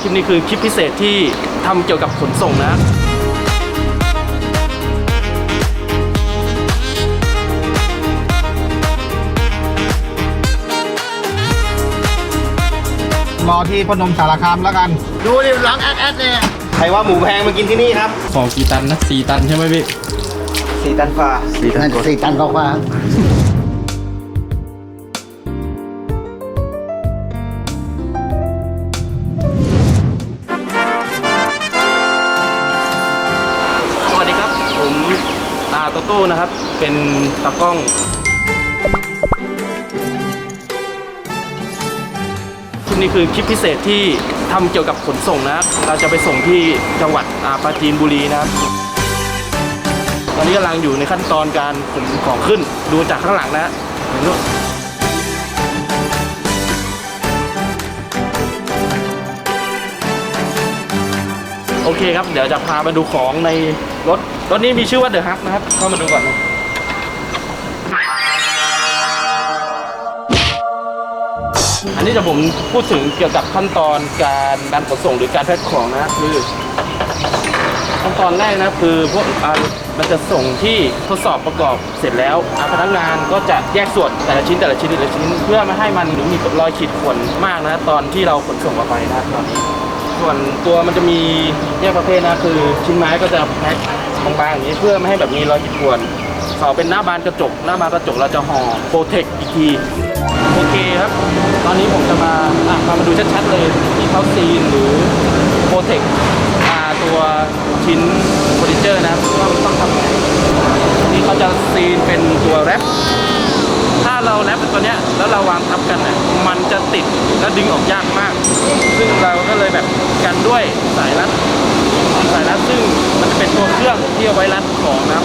คลิปนี้คือคลิปพิเศษที่ทำเกี่ยวกับขนส่งนะรอที่พนมสารคามแล้วกัน ดูดิร้องแอดแอดเนี่ย ใครว่าหมูแพงมากินที่นี่ครับของกี่ตันนะสี่ตันใช่ไหมพี่สี่ตันฟ้าสี่ตันสี่ตันกว่า ตู้นะครับ เป็นตากล้อง คลิปนี้คือคลิปพิเศษที่ทำเกี่ยวกับขนส่งนะครับ เราจะไปส่งที่จังหวัดอ่าปราจีนบุรีนะครับ ตอนนี้กำลังอยู่ในขั้นตอนการขนของขึ้น ดูจากข้างหลังนะเห็นไหมโอเคครับ เดี๋ยวจะพามาดูของใน รถรถนี้มีชื่อว่าเดอะฮับนะครับ เข้ามาดูก่อนนะอันนี้จะผมพูดถึงเกี่ยวกับขั้นตอนการการขนส่งหรือการแพ็คของนะคือ ขั้นตอนแรกนะคือพวกอ่ามันจะส่งที่ทดสอบประกอบเสร็จแล้วอาพนักงานก็จะแยกส่วนแต่ละชิ้นแต่ละชิ้นแต่ละชิ้น เพื่อไม่ให้มันหรือมีรอยขีดข่วนมากนะ ตอนที่เราขนส่งออกไปนะตอนนี้ ส่วนตัวมันจะมีแยกประเภทนะคือ ชิ้นไม้ก็จะแพ็คบางๆอย่างนี้เพื่อไม่ให้แบบมีรอยขีดข่วนเขาเป็นหน้าบานกระจก หน้าบานกระจกเราจะห่อโปรเทคอีกทีโอเคครับ ตอนนี้ผมจะมาอะพามาดูชัดๆเลยที่เขาซีนหรือโปรเทคตัวชิ้นเฟอร์นิเจอร์นะครับว่ามันต้องทำไงนี่เขาจะซีนเป็นตัวแรป แรปตัวเนี้ยแล้วเราวางทับกันน่ะมันจะติดและดึงออกยากมาก ซึ่งเราก็เลยแบบกันด้วยสายรัดสายรัดซึ่งมันจะเป็นตัวเครื่องที่เอาไว้รัดของนะครับ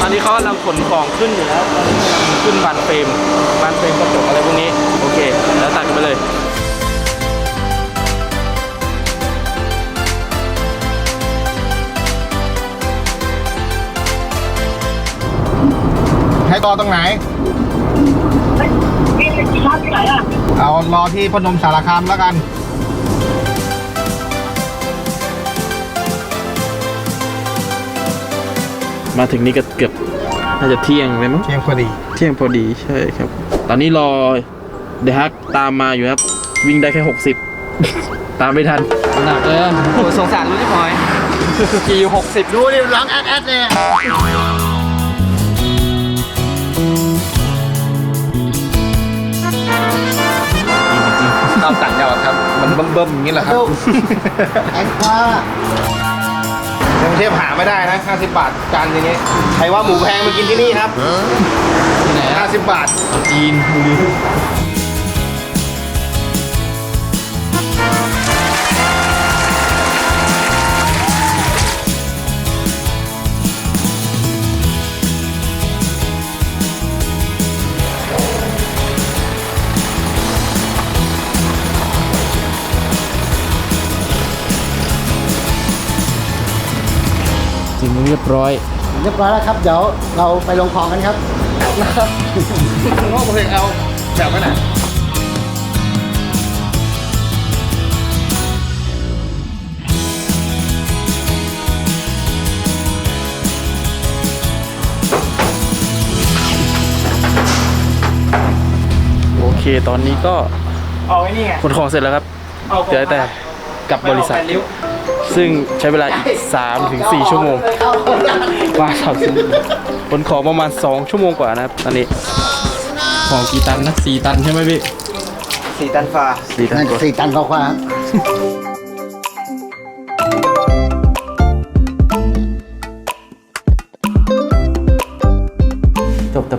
ตอนนี้เขากำลังขนของขึ้นอยู่แล้วขึ้นบานเฟรมบานเฟรมกระจกอะไรพวกนี้ รอตรงไหนเอารอที่พนมสารคามแล้วกันมาถึงนี่ก็เกือบน่าจะเที่ยงเลยมั้งเชียงพอดี เที่ยงพอดีใช่ครับ ตอนนี้รอเดฮักตามมาอยู่ครับ วิ่งได้แค่ 60 ตามไม่ทันหนักเลยอะโอ้สงสารรู้ที่พลอยกี่หกสิบดูดิร้องแอดแอดเนี่ย เบิ่มๆอย่างนี้แหละครับ แอดว่าในกรุงเทพหาไม่ได้นะ 50 บาทจานอย่างงี้ ใครว่าหมูแพงมากินที่นี่ครับที่ไหนอะ50 บาทจีนบุรี จริงเรียบร้อย เรียบร้อยแล้วครับ เดี๋ยวเราไปลงคลองกันครับงอกเพลงเอาแบบไหนโอเคตอนนี้ก็เอาไอ้นี่ไงขนของเสร็จแล้วครับเดี๋ยวแต่กลับบริษัท ซึ่งใช้เวลาอีก3ถึง4ชั่วโมงว่าสามสิบขนของประมาณ 2 ชั่วโมงกว่านะครับตอนนี้ ของกี่ตันนะ 4 ตันใช่ไหมพี่สี่ตันฟ้าสี่ตันนั่นกว่า สี่ตันกว่าค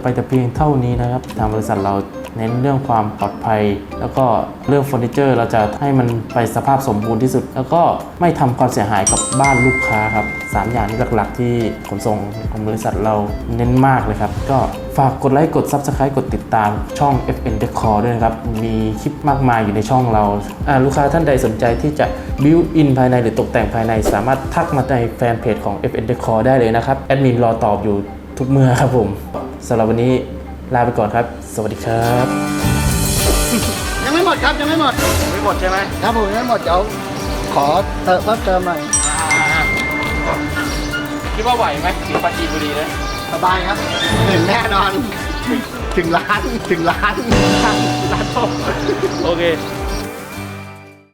ไปแต่เพียงเท่านี้นะครับ ทางบริษัทเราเน้นเรื่องความปลอดภัย แล้วก็เรื่องเฟอร์นิเจอร์เราจะให้มันไปสภาพสมบูรณ์ที่สุด แล้วก็ไม่ทำความเสียหายกับบ้านลูกค้าครับสามอย่างนี้หลักๆ ที่ขนส่งของบริษัทเราเน้นมากเลยครับ ก็ฝากกดไลค์กด Subscribe กดติดตามช่อง FN Decor ด้วยนะครับ มีคลิปมากมายอยู่ในช่องเราอ่าลูกค้าท่านใดสนใจที่จะ build in ภายในหรือตกแต่งภายใน สามารถทักมาในแฟนเพจของ FN Decor ได้เลยนะครับแอดมินรอตอบอยู่ ทุกเมื่อครับผมสำหรับวันนี้ลาไปก่อนครับ สวัสดีครับ ยังไม่หมดครับยังไม่หมดไม่หมดใช่ไหมครับผมยังไม่หมดเดี๋ยวขอเติมเพิ่มเติมหน่อยคิดว่าไหวไหมถึงปราจีนบุรีนะสบายครับถึงแน่นอน ถึงร้านถึงร้านร้านโตโอเค